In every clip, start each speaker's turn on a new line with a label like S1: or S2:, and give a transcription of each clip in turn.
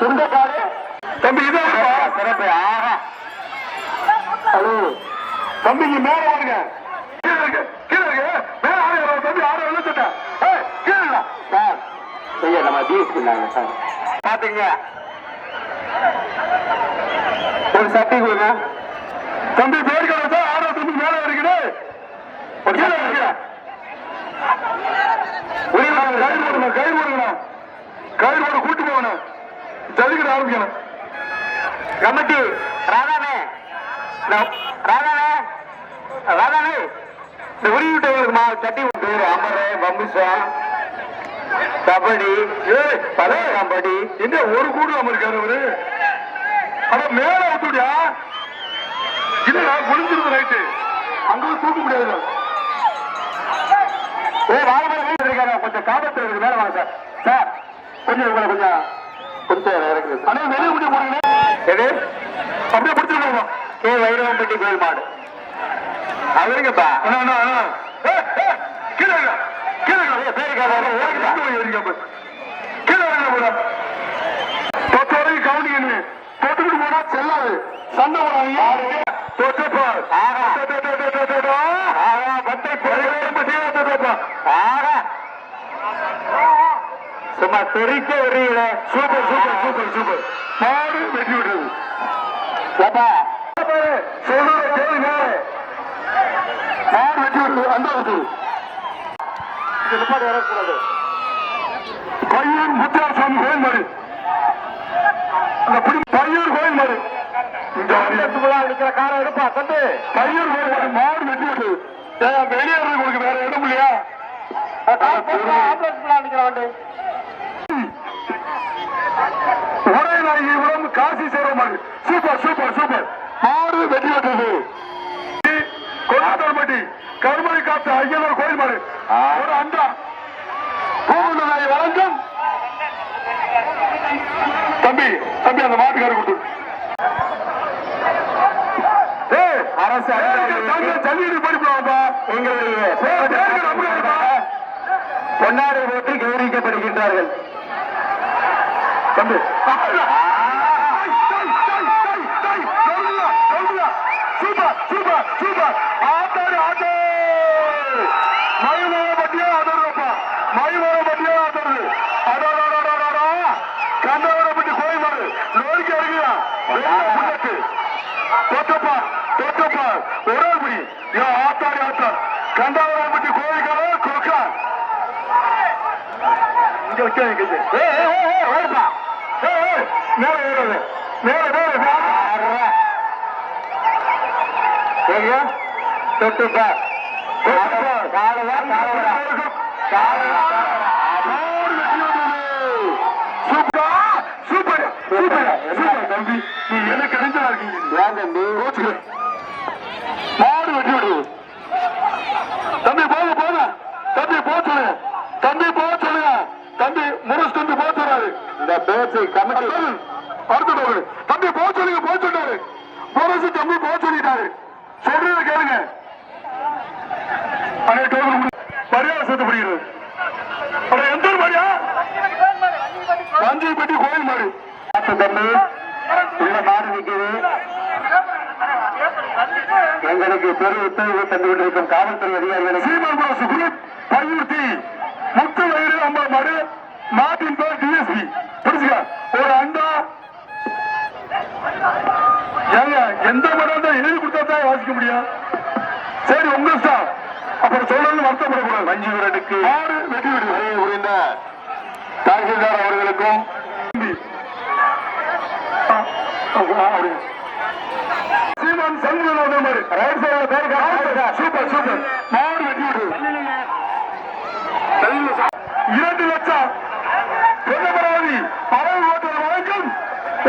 S1: சுண்டக்காடு தம்பி இதான் சிறப்பு ஆஹா ஹலோ. தம்பிக்கு மேல வருங்க. கீழே இருக்கு கீழே இருக்கு. மேல ஆடுங்க தம்பி ஆடு விழுந்துட்ட கீழே சார் ஐயா நம்ம டிஎஸ்பி நாங்க சார். பாத்தீங்க? ஒரு சட்டி கொடுங்க. தம்பி பேருக்கான ஆடோ தம்பி மேல இருக்குது கீழே இருக்கு கயிறு போடுங்க கயிறு போடுங்க கயிறு போட கூட்டு போகணும். ஜல்லிக்கிட்டு ஆரம்பிக்கணும். கமிட்டி. ராதானே ராதானே ராதானே இந்த உருவி விட்டவங்களுக்கு மா சட்டி விட்டு அமர பம்புசா கபடி பல கபடி என்ன ஒரு கூடு அமர்க்காரு அவரு ஆனா மேல விட்டுடியா இல்ல குளிஞ்சிருது ரைட்டு அங்க தூக்க முடியாது ஏ வாழமரம் இருக்காங்க கொஞ்சம் காபத்தில் இருக்கு. மேல வாங்க சார். சார் கொஞ்சம் உங்களை கொஞ்சம் கே வைரவம்பட்டி கோயில் மாடு. ஏய், கீழே. கீழே. பேருக்காக கவுனிங்க தொட்டுக்கிட்டு போனா செல்லாது. சண்டை போடாதீங்க. தொட்டப்பார் சும்மா வருகிற சூப்பர் சூப்பர் சூப்பர் சூப்பர் மாடு வெட்டி விடுறது ஏப்பா சொல்றத கேளுங்க மாடு வெட்டி விடுறது அந்த விட்டு இது நிப்பாடு பையன் முத்தியாசாமி கோயில் மாடு அந்த பிடி பையூர் கோயில் மாடு இந்த அடிக்கிற காரை எடுப்பா தம்பி பையூர் கோயில் மாடு மாடு வெட்டி விடுறது வெளியேறது உங்களுக்கு வேற இடம் இல்லையா ஆம்புலன்ஸ் உரைநாயகிபுரம் காசி சேரமாடு சூப்பர் சூப்பர் சூப்பர் மாடு வெற்றி பெற்றது. கொண்டாட்டப்பட்டி கருமலை காத்து ஐயனார் கோயில் மாடு ஒரு அண்டா. பூங்குண்டனாய் வழங்கும். தம்பி தம்பி அந்த மாட்டுக்கார கூட்டு அரசு ஜல்லியடி படிப்பாப்பா எங்களுடைய பொன்னாடை போட்டு கௌரவிக்கப்படுகின்றார்கள். தம்பி. சூப்பர். சூப்பர் ஆட்டாரு ஆட்டோ மயிலோட பட்டியா ஆடுறப்பா மயிலோட பட்டியா ஆதரவு அடாடாடாடாடா கண்டவரை பற்றி கோயில் மாடு லோரிக்கு அருகியா புள்ளக்கு தொட்டப்பா தொட்டப்பா. ஒரே முடி யோ ஆத்தாடி ஆத்தார் கண்டவரை பற்றி கோயில்கார கொக்கா. இங்க வைக்க வைக்கிறது ஏ ஏ ஏய், ஓடுப்பா ஏ ஏ மேல ஓடுறது மேல மேல. மேல ஏங்க தொட்டுப்பா காலவா காலவா காலவா சூப்பர் சூப்பர் சூப்பர் தம்பி நீ எனக்கு கிடைச்சா இருக்கீங்க? ஏன் தம்பி கோச்சுக்க மாடு வெட்டி விடு தம்பி போக போக தம்பி போ சொல்லுங்க தம்பி போ சொல்லுங்க தம்பி முரசு தம்பி போ சொல்றாரு இந்த பேச்சு கமிட்டி அடுத்து தம்பி போ சொல்லுங்க போ சொன்னாரு முரசு தம்பி போ சொல்லிட்டாரு சொல்றத கேளுங்க அண்ணே டோக்கன் மரியாதை சேர்த்துப்படுகிறது அட எந்த ஊர் மரியா வஞ்சிப்பட்டி கோயில் மாடு. தம்பி உள்ள மாடு எங்களுக்கு பெரு உத்தரவு தந்து கொண்டிருக்கும் காவல்துறை அதிகாரிகள் சீமாபுரம் சுக்ரீப் பையூர்த்தி முத்து வயிறு அம்பா மாடு நாட்டின் பேர் டிஎஸ்பி புரிஞ்சுக்க? ஒரு அண்டா. ஏங்க எந்த மரம் தான் எழுதி கொடுத்தா தான் வாசிக்க முடியும். சரி உங்க இஷ்டம் அப்புறம் சொல்லணும் வருத்தப்படக்கூடாது. வஞ்சி வீரனுக்கு ஆறு வெற்றி விடுவது புரிந்த தாசில்தார் அவர்களுக்கும் சீமான் சண்முகநாதன் மாதிரி ரைட் சைடுல பேரு சூப்பர் சூப்பர் மாடு வெட்டி விடு. இரண்டு லட்சம். பொன்னமராவதி அளவு ஓட்டுநர் வழங்கும்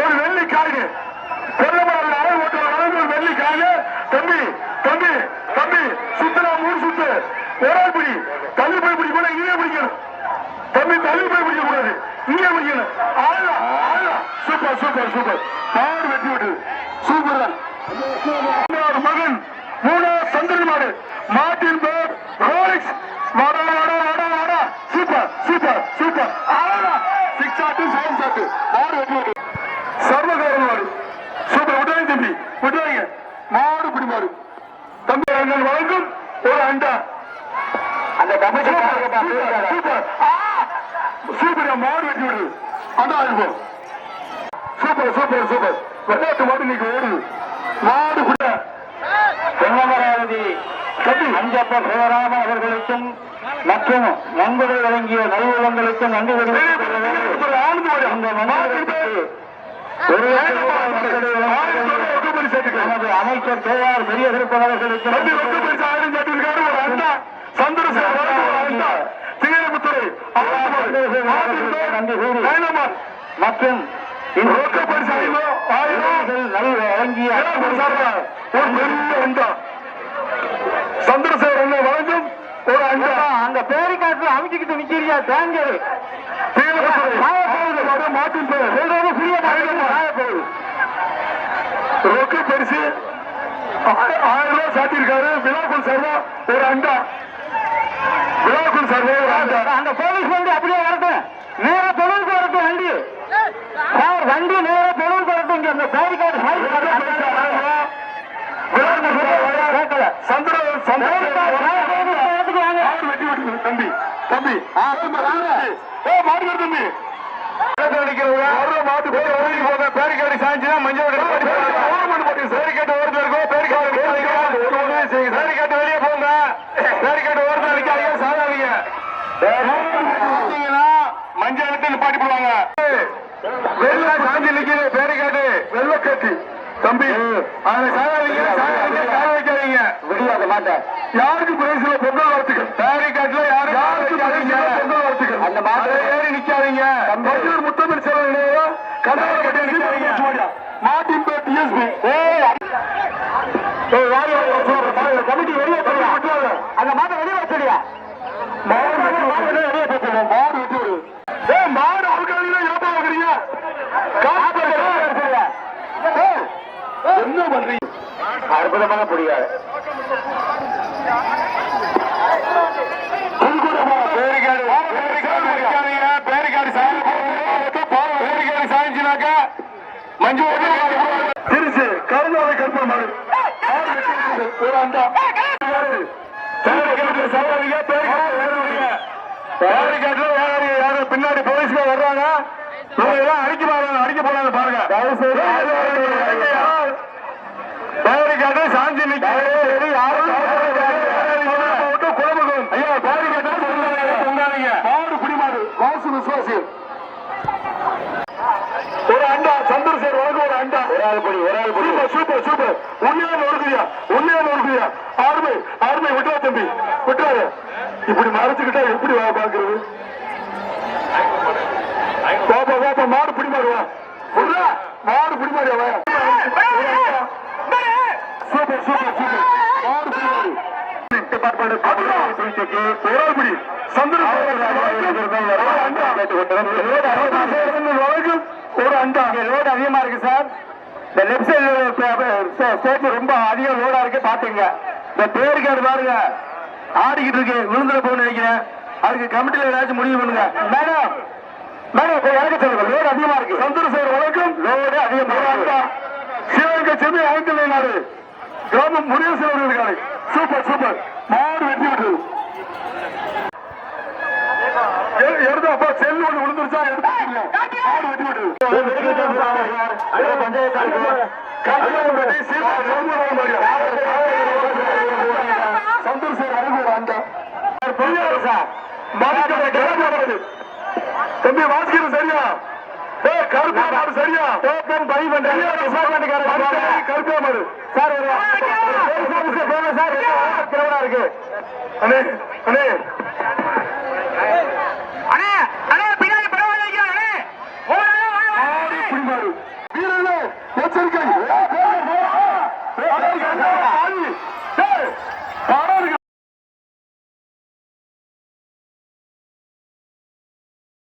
S1: ஒரு வெள்ளி காய்கு பொன்னமராவதி அளவு ஓட்டுநர் வழங்கும் ஒரு வெள்ளி தம்பி தம்பி தம்பி சுத்தலா மூணு சுத்து. ஒரே பிடி தள்ளி போய் பிடி கூட இங்கே பிடிக்கணும். தம்பி தள்ளி போய் பிடிக்க கூடாது இங்கே பிடிக்கணும் சூப்பர் சூப்பர் சூப்பர். மாடு வெட்டி விட்டு சூப்பர். தான் மகன் மூணாவது சந்திரன் மாடு. மார்டின் பேர் ரோலிக்ஸ். வாடா வாடா வாடா வாடா சூப்பர் சூப்பர் சூப்பர். ஆடா சிக்ஸ் ஆட்டு செவன் ஆட்டு. மாடு வெட்டி விட்டு சர்வகார மாடு சூப்பர் விட்டாங்க தம்பி விட்டாங்க மாடு பிடி மாடு தம்பி எங்கள் வழங்கும் ஒரு அண்டா
S2: அந்த கமிஷன்
S1: சூப்பர் ஆ! சூப்பர் மாடு வெட்டி விடு அண்டா அனுப்போம் சூப்பர் சூப்பர் சூப்பர் விளையாட்டு மாடு இன்னைக்கு ஓடுது மாடு கூட
S2: பொன்னமராவதி அஞ்சப்ப சிவராம அவர்களுக்கும் மற்றும் நண்பர்கள் வழங்கிய நல்வுள்ளங்களுக்கும் நன்றி நமது அமைச்சர் தேவார் பெரிய திருப்பன் நன்றி கூறி மற்றும் இந்த
S1: ரொக்க
S2: நல் வழங்கிய
S1: ஒரு பெரிய அண்டா சந்திரசேகர் வழங்கும்? ஒரு அண்டா
S2: அந்த பேரிக்காட்டுல அமைச்சுக்கிட்டு நிக்கிறியா தேங்கரு
S1: தீரமுத்துறை மாட்டின் ரொக்க பரிசு. ஆய- ஆயிரம் ரூபாய் சாட்டியிருக்காரு விழாக்குள் சர்வா ஒரு அண்டா விழாக்குள் சர்வா ஒரு அண்டா
S2: அந்த போலீஸ் வண்டி அப்படியே வரட்டும். நேர தொழிலுக்கு வரட்டும் வண்டி. சார் வண்டி நேர தொழிலுக்கு வரட்டும் இங்க அந்த பேரிக்காடு கேட்கல
S1: சந்திர
S2: இடத்துக்கு வாங்க
S1: வெட்டி வெட்டி தம்பி தம்பி. ஏ மாடு தம்பி. மாட்டு பேரிக்காடி சாஞ்சுனா மஞ்சள் பேரிக்காட்டு ஓரத்தில் இருக்கும் பேரிக்காடு பேரிக்காட்டு வெளியே போங்க. பேரிக்காட்டு ஓரத்தில் நிக்காதீங்க. சாதாதீங்க மஞ்சள் எடுத்து நிப்பாட்டி போடுவாங்க. வெள்ள சாஞ்சி நிக்குது பேரிக்காட்டு வெள்ளக்கட்டி. தம்பி அதுல சாதாதீங்க
S2: விடியாத மாட்டேன்.
S1: யாருக்கு பிரைஸ்ல பொங்கல் வரத்துக்கள் பேரிக்காட்டுல யாரு யாருக்கு பொங்கல் வரத்துக்கள்
S2: அந்த
S1: அதுல ஏறி நிக்காதீங்க. மற்றொரு முத்தமிழ் இடையே கண்ணாடி கட்டி நிக்காதீங்க. மாட்டின் பேர் டிஎஸ்பி. கமிட்டி வெளியே
S2: அந்த மாட்டை வெளியே வச்சுடியா
S1: மாடு வெட்டி விடு. மாடு வெட்டி விடு. ஏய், மாடு அவுக்காதீங்க, ஏப்பா வாங்குறீங்க? காசு என்ன பண்றீங்க?
S2: அற்புதமான புரியாது
S1: பேரிக்காடு பேரிக்காடு வைக்காதீங்க. பேரிக்காடு சாஞ்சி பேரிக்காடு சாஞ்சினாக்கா மஞ்சு திருச்சி கருணாவை கற்பனை மாடு மாடு வெட்டி விடுது. ஒரு அண்டா பேரிக்காடு சவாலிங்க பேரிக்காடு ஏறுவீங்க பேரிக்காட்டுல யாரு யாரு பின்னாடி போலீஸ்ல வர்றாங்க அடிக்க போறாங்க அடிக்க போறாங்க பாருங்க பேரிக்காட்டு சாஞ்சி நிக்க யாரும் குழம்புக்கும் ஐயா பேரிக்காட்டு பொங்காதீங்க மாடு குடிமாடு வாசு விசுவாசியம் ஒரு அண்டா சந்திரசேகர் ஒரு அண்டா.
S2: ஒரு ஆள் படி ஒரு ஆள் படி
S1: சூப்பர் சூப்பர். இப்படி மறைச்சுக்கிட்டா எப்படி வா பாக்குறது பாப்பா பாப்பா மாடு பிடி மாடுவா விட்றா. மாடு பிடி மாடுவா சூப்பர் சூப்பர் சூப்பர். மாடு பிடி மாடு. போராடி சந்திரசேகர் ஒரு அண்டா.
S2: ரோடு அதிகமா இருக்கு சார் இந்த லெப்ட் சைடு ரொம்ப அதிகம் லோடா இருக்கு பாத்துங்க. இந்த பேருக்காடு பாருங்க. ஆடிக்கிட்டு இருக்கு விழுந்துட போகணும்னு நினைக்கிறேன். அதுக்கு கமிட்டில ஏதாச்சும் முடிவு பண்ணுங்க. மேடம் மேடம் இப்ப எனக்கு சொல்லுங்க. லோடு அதிகமா இருக்கு.
S1: சந்திரசேகர் வணக்கம்.
S2: லோடு அதிகமா
S1: சிவகங்கை சென்னை ஐந்தலை நாடு. கிராமம் முருகேசன் இருக்காரு. Super super. மாடு வெட்டி விட்டு. எடுத்து அப்பா செல் ஒண்ணு விழுந்துருச்சா? எடுத்து மாடு வெட்டி விட்டு. சந்தோஷம் தம்பி வாசிக்கிறது சரியா கருப்பா மாடு சரியா டோக்கன் பை பண்றீங்க கருப்பா மாடு
S2: சார் சார் இருக்கு
S1: அண்ணே அண்ணே